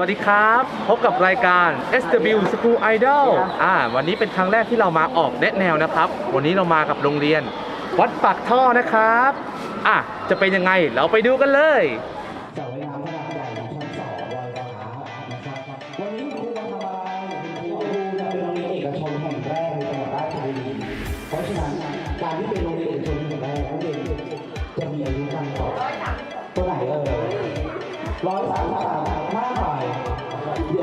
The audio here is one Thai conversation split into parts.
วัสดีครับ พบกับรายการ SW School Idol อ่าวันนี้เป็นครั้งแรกที่เรามาออกแนะแนวนะครับ วันนี้เรามากับโรงเรียน วัดปากท่อนะครับ อะจะเป็นยังไงเราไปดูกันเลย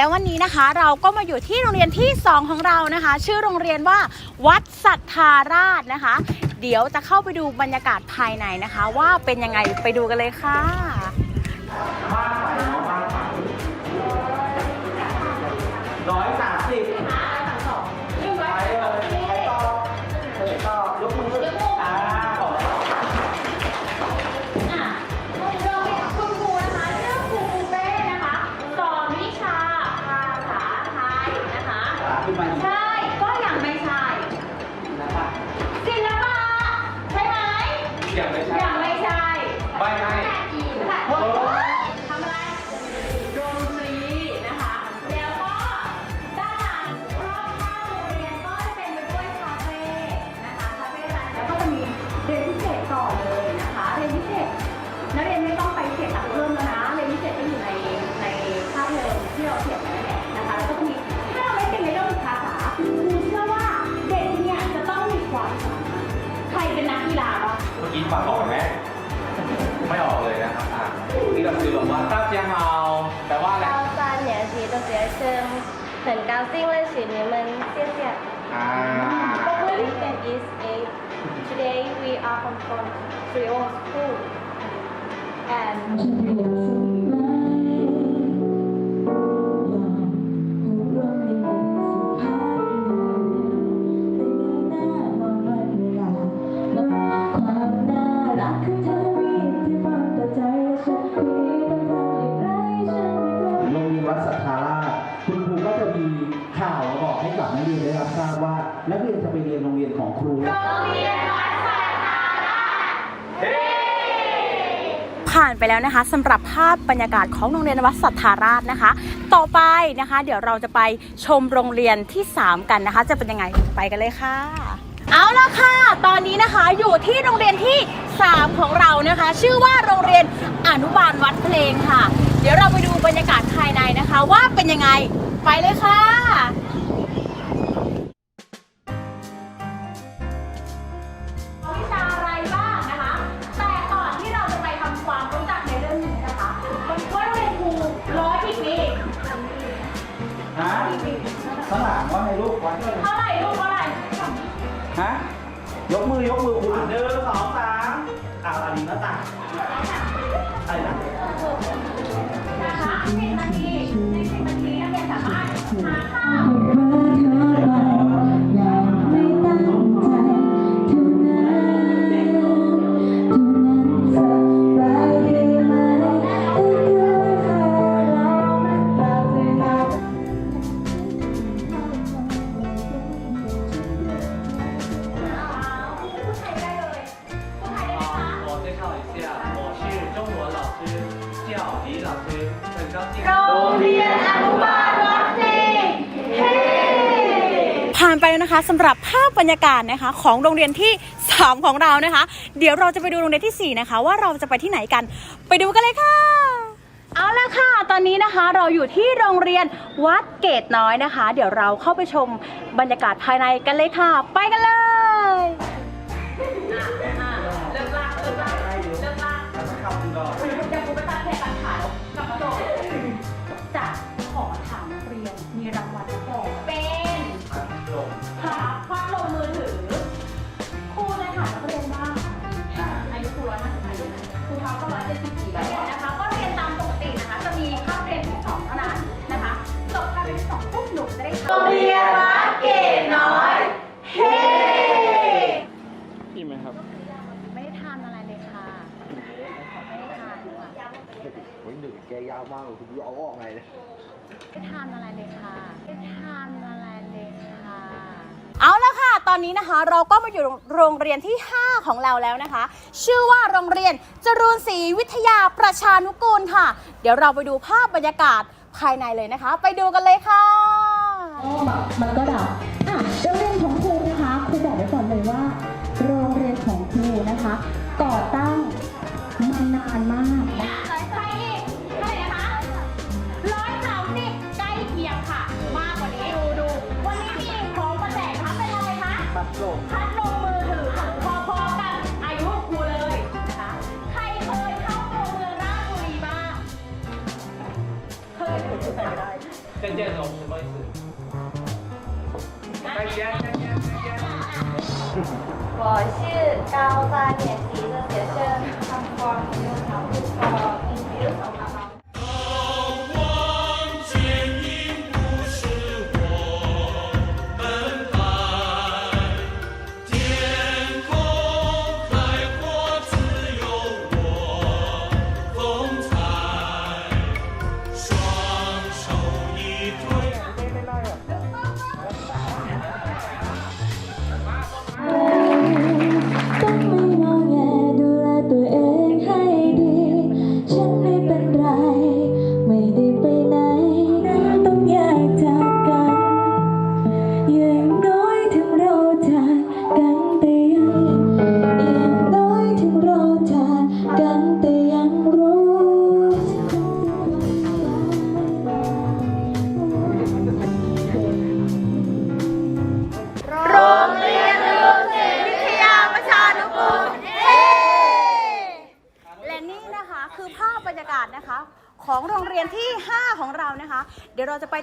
แล้ววันนี้นะคะ เราก็มาอยู่ที่โรงเรียนที่ 2 ของเรานะคะ ชื่อโรงเรียนว่า วัดสัทธาราชนะคะ เดี๋ยวจะเข้าไปดูบรรยากาศภายในนะคะ ว่าเป็นยังไงไปดูกันเลยค่ะ ขา 大家好，台湾嘞。高三年级的学生，很高兴认识你们，谢谢。啊。The question is eight. Today we are from from Creole School and. าบว่านักเรียนจะไปเรียนโรงเรียนของครูโรงเรียนวัดสายตาผ่านไปแล้วนะคะสำหรับภาพบรรยากาศของโรงเรียนวัดสัทธาราชนะคะ ต่อไปนะคะ เดี๋ยวเราจะไปชมโรงเรียนที่ 3 กันนะคะ จะเป็นยังไงไปกันเลยค่ะ เอาละค่ะ ตอนนี้นะคะอยู่ที่โรงเรียนที่ 3 ของเรานะคะ ชื่อว่าโรงเรียนอนุบาลวัดเพลงค่ะ เดี๋ยวเราไปดูบรรยากาศภายในนะคะ ว่าเป็นยังไงไปเลยค่ะ เท่าไหร่ลูกเท่าไหร่ฮะ ยกมือยกมือคุณหนึ่งสองสามอ่าอันนี้หน้าต่างอะไรนะนะคะสิบนาทีในสิบนาทีนักเรียนสามารถหาข้า นะคะสำหรับภาพบรรยากาศนะคะของโรงเรียนที่ 3 ของเรานะคะ เดี๋ยวเราจะไปดูโรงเรียนที่ 4 นะคะ ว่าเราจะไปที่ไหนกัน ไปดูกันเลยค่ะ เอาละค่ะ ตอนนี้นะคะเราอยู่ที่โรงเรียนวัดเกตน้อยนะคะ เดี๋ยวเราเข้าไปชมบรรยากาศภายในกันเลยค่ะ ไปกันเลย เรียรัตเกศน้อย เฮ้อิ่มไหมครับไม่ได้ทานอะไรเลยค่ะ ไม่ได้ทานค่ะโอ้ยหนึ่งแกยาวมากเลยคุณดูเอาออกไงเลยไม่ได้ทานอะไรเลยค่ะไม่ได้ทานอะไรเลยค่ะ เอาละค่ะ ตอนนี้นะคะเราก็มาอยู่โรงเรียนที่ 5 ของเราแล้วนะคะ ชื่อว่าโรงเรียนจรูนศรีวิทยาประชานุกูลค่ะ เดี๋ยวเราไปดูภาพบรรยากาศภายในเลยนะคะ ไปดูกันเลยค่ะ ก็แบบมันก็ดับอ่ะโรงเรียนของครูนะคะครูบอกไว้ก่อนเลยว่า โรงเรียนของครูนะคะ ก่อตั้งมานานมากนะคะ ใครอีกเท่าไหร่นะคะร้อยสามสิบใกล้เคียงค่ะ มากกว่านี้ดูดูวันนี้มีของมาแจกนะคะเป็นอะไรคะ ตัดลง พัดลมมือถือค่ะพอๆกันอายุครูเลยนะคะ ใครเคยเข้าตัวเมืองราชบุรีบ้าง เคยถูกใส่ไม่ได้ 再见总什么意思？ 再见，再见，再见。我是高三年级的学生，参观有条不错，你比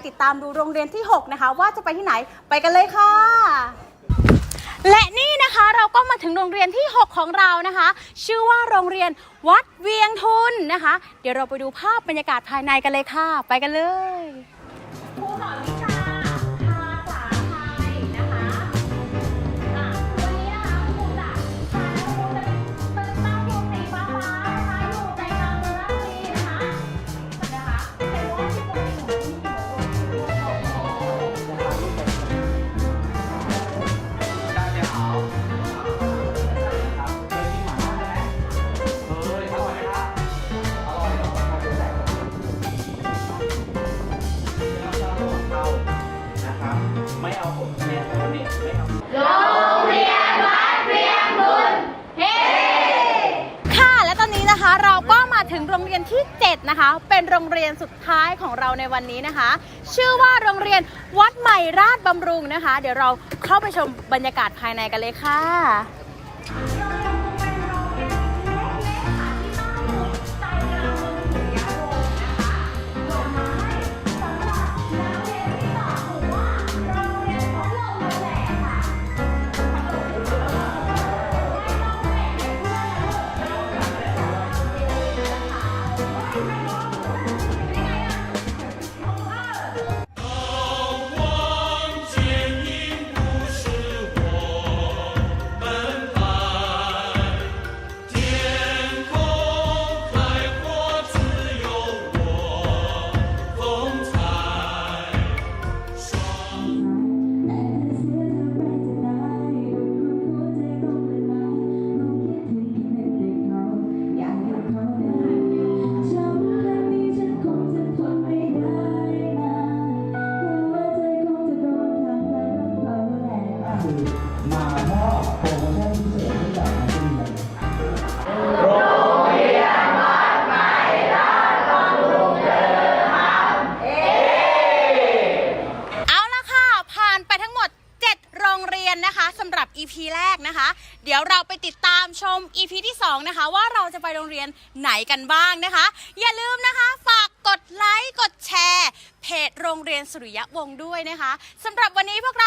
ติดตามดูโรงเรียนที่ 6 นะคะ ว่าจะไปที่ไหนไปกันเลยค่ะ และนี่นะคะเราก็มาถึงโรงเรียนที่ 6 ของเรานะคะ ชื่อว่าโรงเรียนวัดเวียงทุนนะคะ เดี๋ยวเราไปดูภาพบรรยากาศภายในกันเลยค่ะ ไปกันเลย รงเรียนที่ 7 นะคะ เป็นโรงเรียนสุดท้ายของเราในวันนี้นะคะ ชื่อว่าโรงเรียนวัดใหม่ราชบำรุงนะคะ เดี๋ยวเราเข้าไปชมบรรยากาศภายในกันเลยค่ะ ดี๋ยวเราไปติดตามชม EP ที่ 2 นะคะ ว่าเราจะไปโรงเรียนไหนกันบ้างนะคะ อย่าลืมนะคะ ฝากกดไลค์กดแชร์ เพจโรงเรียนสุริยะวงศ์ด้วยนะคะสำหรับวันนี้พวกเรา